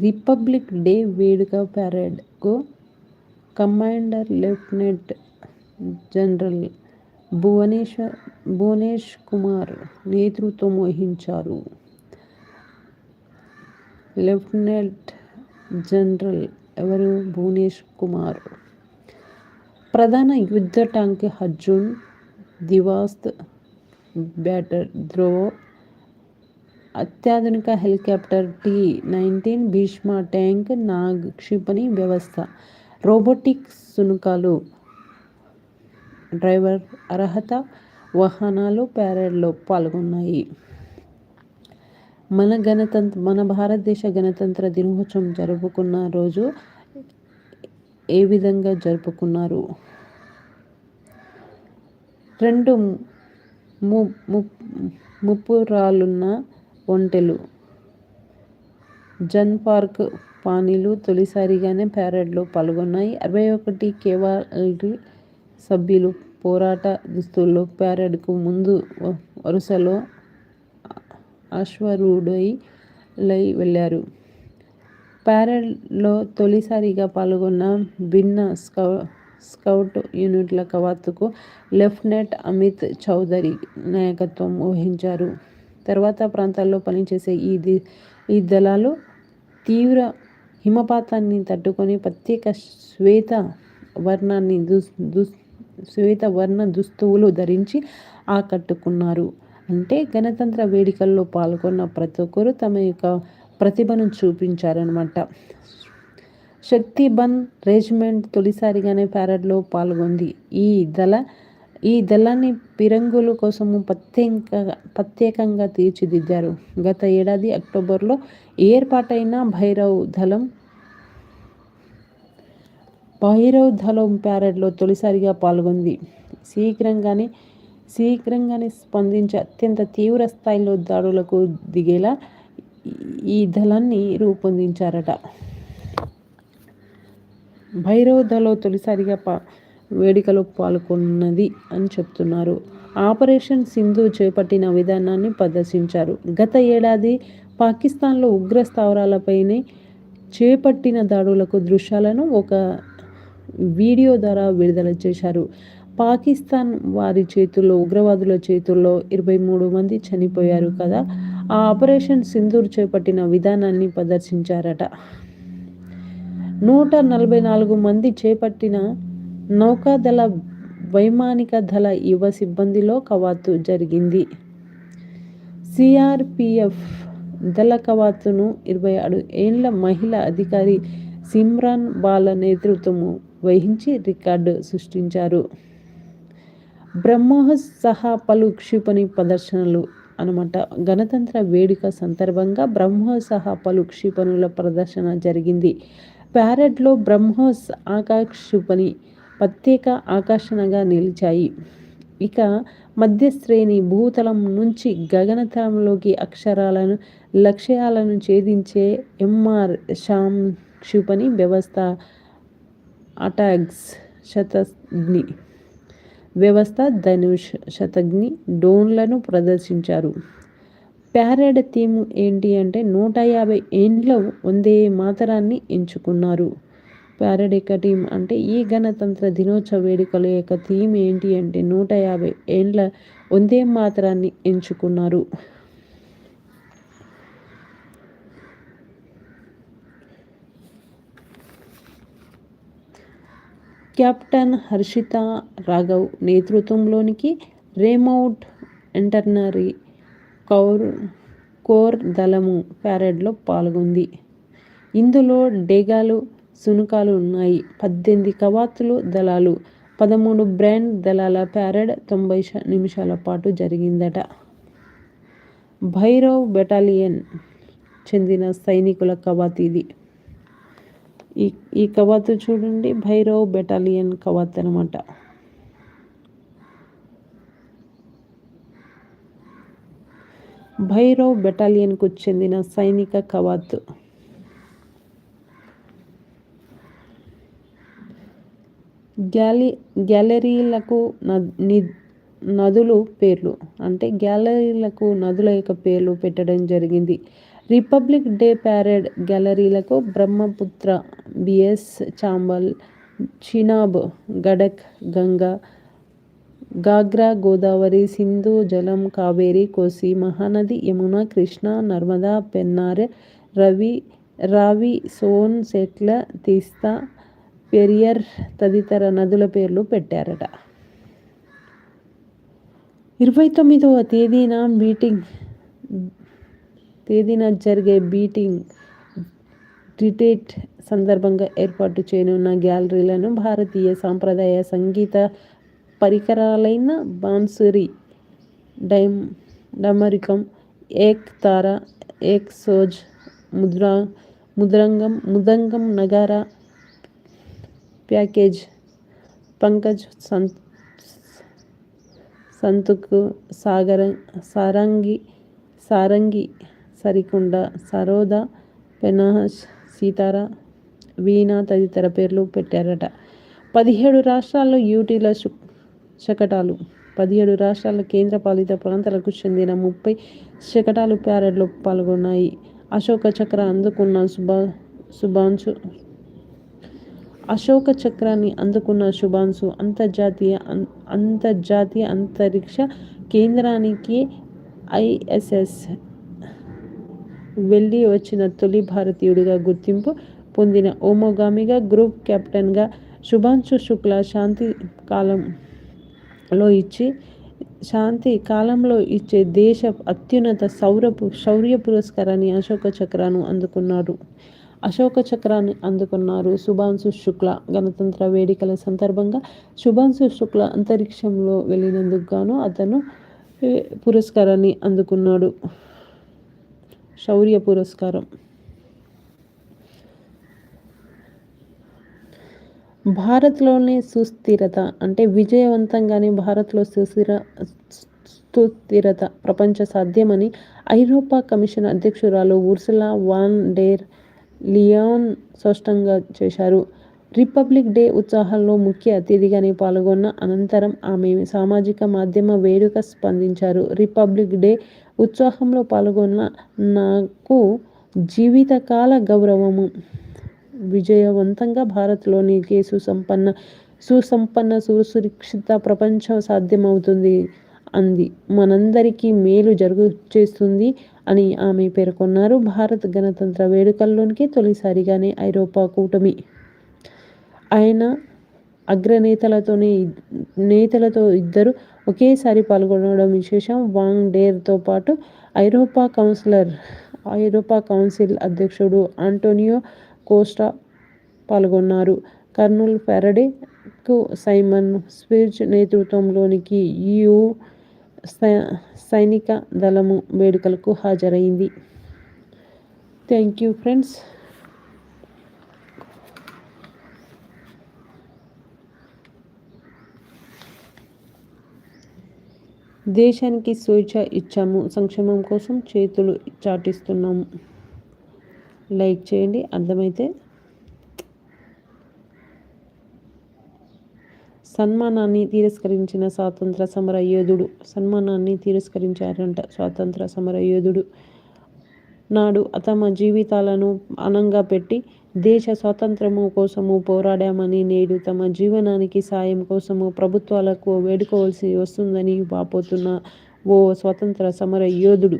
Republic day వేడుక పరేడ్కు commander lieutenant general Bhubaneswar Bhuvanesh Kumar నేతృత్వం వహించారు. లెఫ్టినెంట్ జనరల్ ఎవరు? భువనేష్ కుమార్. ప్రధాన యుద్ధ ట్యాంక్ అర్జున్ దివాస్త్ బ్యాటర్ ధ్రువ అత్యాధునిక helicopter T ninety Bhishma tank Nag క్షిపణి వ్యవస్థ. రోబోటిక్ సునుకాలు డ్రైవర్ అర్హత వాహనాలు ప్యారెడ్లో పాల్గొన్నాయి. మన గణతంత్ర మన భారతదేశ గణతంత్ర దినోత్సవం జరుపుకున్న రోజు ఏ విధంగా జరుపుకున్నారు? రెండు ము ముప్పురాలున్న ఒంటెలు. జన్ పార్క్ పానీలు తొలిసారిగానే ప్యారెడ్లో పాల్గొన్నాయి. అరవై ఒకటి కేవాలరీ సభ్యులు పోరాట దుస్తుల్లో ప్యారెడ్కు ముందు వరుసలో అశ్వరూఢులై వెళ్ళారు. ప్యారెడ్లో తొలిసారిగా పాల్గొన్న భిన్న స్కౌ స్కౌట్ యూనిట్ల కవాతుకు లెఫ్టినెంట్ అమిత్ చౌదరి నాయకత్వం వహించారు. తర్వాత ప్రాంతాల్లో పనిచేసే ఈ ఈ దళాలు తీవ్ర హిమపాతాన్ని తట్టుకొని ప్రత్యేక శ్వేత వర్ణాన్ని దుస్ దుస్ శ్వేత వర్ణ దుస్తువులు ధరించి ఆకట్టుకున్నారు. అంటే గణతంత్ర వేడుకల్లో పాల్గొన్న ప్రతి ఒక్కరు తమ యొక్క ప్రతిభను చూపించారనమాట శక్తిబన్ రెజిమెంట్ తొలిసారిగానే ప్యారెడ్లో పాల్గొంది. ఈ దళ ఈ దళాన్ని పిరంగుల కోసము ప్రత్యేక ప్రత్యేకంగా తీర్చిదిద్దారు. గత ఏడాది అక్టోబర్లో ఏర్పాటైన భైరవ్ దళం భైరవ్ దళం ప్యారెడ్లో తొలిసారిగా పాల్గొంది. శీఘ్రంగానే శీఘ్రంగానే స్పందించి అత్యంత తీవ్ర స్థాయిలో దాడులకు దిగేలా ఈ దళాన్ని రూపొందించారట. భైరవ్ దళం తొలిసారిగా పా వేడుకలో పాల్గొన్నది అని చెప్తున్నారు. ఆపరేషన్ సింధు చేపట్టిన విధానాన్ని ప్రదర్శించారు. గత ఏడాది పాకిస్తాన్లో ఉగ్ర స్థావరాలపైనే చేపట్టిన దాడులకు దృశ్యాలను ఒక వీడియో ద్వారా విడుదల చేశారు. పాకిస్తాన్ వారి చేతుల్లో ఉగ్రవాదుల చేతుల్లో ఇరవై మూడు మంది చనిపోయారు కదా. ఆ ఆపరేషన్ సింధూర్ చేపట్టిన విధానాన్ని ప్రదర్శించారట. నూట నలభై నాలుగు మంది చేపట్టిన నౌకాదళ వైమానిక దళ యువ సిబ్బందిలో కవాతు జరిగింది. సిఆర్పిఎఫ్ దళ కవాతును ఇరవై ఆరు ఏళ్ళ మహిళా అధికారి సిమ్రాన్ బాల నేతృత్వము వహించి రికార్డు సృష్టించారు. బ్రహ్మోస్ సహా పలు క్షిపణి ప్రదర్శనలు అనమాట గణతంత్ర వేడుక సందర్భంగా బ్రహ్మోస్ సహా పలు క్షిపణుల ప్రదర్శన జరిగింది. ప్యారెడ్లో బ్రహ్మోస్ ఆకాక్షిపణి ప్రత్యేక ఆకర్షణగా నిలిచాయి. ఇక మధ్యశ్రేణి భూతలం నుంచి గగనతలంలోకి అక్షరాలను లక్ష్యాలను ఛేదించే ఎంఆర్ షామ్ క్షిపణి వ్యవస్థ అటాగ్స్ శతజ్ఞి వ్యవస్థ ధనుష్ శతజ్ఞి డోన్లను ప్రదర్శించారు. ప్యారెడ్ థీమ్ ఏంటి అంటే నూట యాభై ఏండ్ల వందే మాతరాన్ని ఎంచుకున్నారు. ప్యారడిక టీం అంటే ఈ గణతంత్ర దినోత్సవ వేడుకల యొక్క థీమ్ ఏంటి అంటే నూట యాభై ఏండ్ల వందే మాత్రాన్ని ఎంచుకున్నారు. కెప్టెన్ హర్షిత రాఘవ్ నేతృత్వంలోనికి రేమౌట్ ఎంటర్నరీ కౌర్ కోర్ దళము ప్యారెడ్లో పాల్గొంది. ఇందులో డేగాలు సునుకాలు ఉన్నాయి. పద్దెనిమిది కవాతులు దళాలు పదమూడు బ్రాండ్ దళాల ప్యారెడ్ తొంభై నిమిషాల పాటు జరిగిందట. భైరవ్ బెటాలియన్ చెందిన సైనికుల కవాత్ ఇది. ఈ ఈ కవాతు చూడండి. భైరవ్ బెటాలియన్ కవాత్ అనమాట భైరవ్ బెటాలియన్కు చెందిన సైనిక కవాత్. గ్యాలీ గ్యాలరీలకు నదులు పేర్లు. అంటే గ్యాలరీలకు నదుల యొక్క పేర్లు పెట్టడం జరిగింది. రిపబ్లిక్ డే ప్యారెడ్ గ్యాలరీలకు బ్రహ్మపుత్ర బిఎస్ చాంబల్ చినాబ్ గడక్ గంగా గాగ్రా గోదావరి సింధు జలం కావేరి కోసి మహానది యమున కృష్ణ నర్మదా పెన్నార్ రవి రావి సోన్ సెట్ల తీస్తా పెరియర్ తదితర నదుల పేర్లు పెట్టారట. ఇరవై తొమ్మిదవ తేదీన మీటింగ్ తేదీన జరిగే బీటింగ్ రిటేట్ సందర్భంగా ఏర్పాటు చేయనున్న గ్యాలరీలను భారతీయ సాంప్రదాయ సంగీత పరికరాలైన బాన్సురి డైమ్ డమరికం ఏక్ తార ఏక్ సోజ్ ముద్రా ముద్రంగం ముదంగం నగార ప్యాకేజ్ పంకజ్ సంత్ సంతుక్ సాగర సారంగి సారంగి సరికొండ సరోద పెనాహస్ సీతారా వీణ తదితర పేర్లు పెట్టారట. పదిహేడు రాష్ట్రాల్లో యూటీల శకటాలు పదిహేడు రాష్ట్రాల కేంద్రపాలిత ప్రాంతాలకు చెందిన ముప్పై శకటాలు ప్యారెడ్లో పాల్గొన్నాయి. అశోక చక్ర అందుకున్న శుభా శుభాంశు అశోక చక్రాన్ని అందుకున్న శుభాంశు అంతర్జాతీయ అంతర్జాతీయ అంతరిక్ష కేంద్రానికి ఐఎస్ఎస్ వెళ్ళి వచ్చిన తొలి భారతీయుడిగా గుర్తింపు పొందిన ఓమోగామిగా గ్రూప్ కెప్టెన్గా శుభాంశు శుక్ల శాంతి కాలంలో ఇచ్చి శాంతి కాలంలో ఇచ్చే దేశ అత్యున్నత సౌరపు శౌర్య పురస్కారాన్ని అశోక చక్రాను అందుకున్నారు అశోక చక్రాన్ని అందుకున్నారు. శుభాంశు శుక్ల గణతంత్ర వేడుకల సందర్భంగా శుభాంశు శుక్ల అంతరిక్షంలో వెళ్ళినందుకు గాను అతను పురస్కారాన్ని అందుకున్నాడు. శౌర్య పురస్కారం. భారత్లోనే సుస్థిరత అంటే విజయవంతంగానే భారత్లో సుస్థిర సుస్థిరత ప్రపంచ సాధ్యమని ఐరోపా కమిషన్ అధ్యక్షురాలు ఉర్సులా వాన్ డేర్ లియాన్ స్పష్టంగా చేశారు. రిపబ్లిక్ డే ఉత్సాహాల్లో ముఖ్య అతిథిగానే పాల్గొన్న అనంతరం ఆమె సామాజిక మాధ్యమ వేడుక స్పందించారు. రిపబ్లిక్ డే ఉత్సాహంలో పాల్గొన్న నాకు జీవితకాల గౌరవము. విజయవంతంగా భారత్లోని కేసు సంపన్న సుసంపన్న సుసురక్షిత ప్రపంచం సాధ్యమవుతుంది అంది. మనందరికీ మేలు జరుగు చేస్తుంది అని ఆమె పేర్కొన్నారు. భారత్ గణతంత్ర వేడుకల్లోనికి తొలిసారిగానే ఐరోపా కూటమి ఆయన అగ్రనేతలతోనే నేతలతో ఇద్దరు ఒకేసారి పాల్గొనడం విశేషం. వాంగ్ డేర్తో పాటు ఐరోపా కౌన్సిలర్ ఐరోపా కౌన్సిల్ అధ్యక్షుడు ఆంటోనియో కోస్టా పాల్గొన్నారు. కర్నూల్ ఫెరడేకు సైమన్ స్విర్జ్ నేతృత్వంలోనికి యూ సైనిక దళము వేడుకలకు హాజరైంది. Thank you friends. దేశానికి స్వేచ్ఛ ఇచ్చాము. సంక్షేమం కోసం చేతులు చాటిస్తున్నాము. లైక్ చేయండి. అర్థమైతే సన్మానాన్ని తిరస్కరించిన స్వాతంత్ర సమర యోధుడు సన్మానాన్ని తిరస్కరించారంట స్వాతంత్ర సమర యోధుడు నాడు తమ జీవితాలను అనంగా పెట్టి దేశ స్వాతంత్రము కోసము పోరాడామని నేడు తమ జీవనానికి సాయం కోసము ప్రభుత్వాలకు వేడుకోవాల్సి వస్తుందని వాపోతున్న ఓ స్వతంత్ర సమర యోధుడు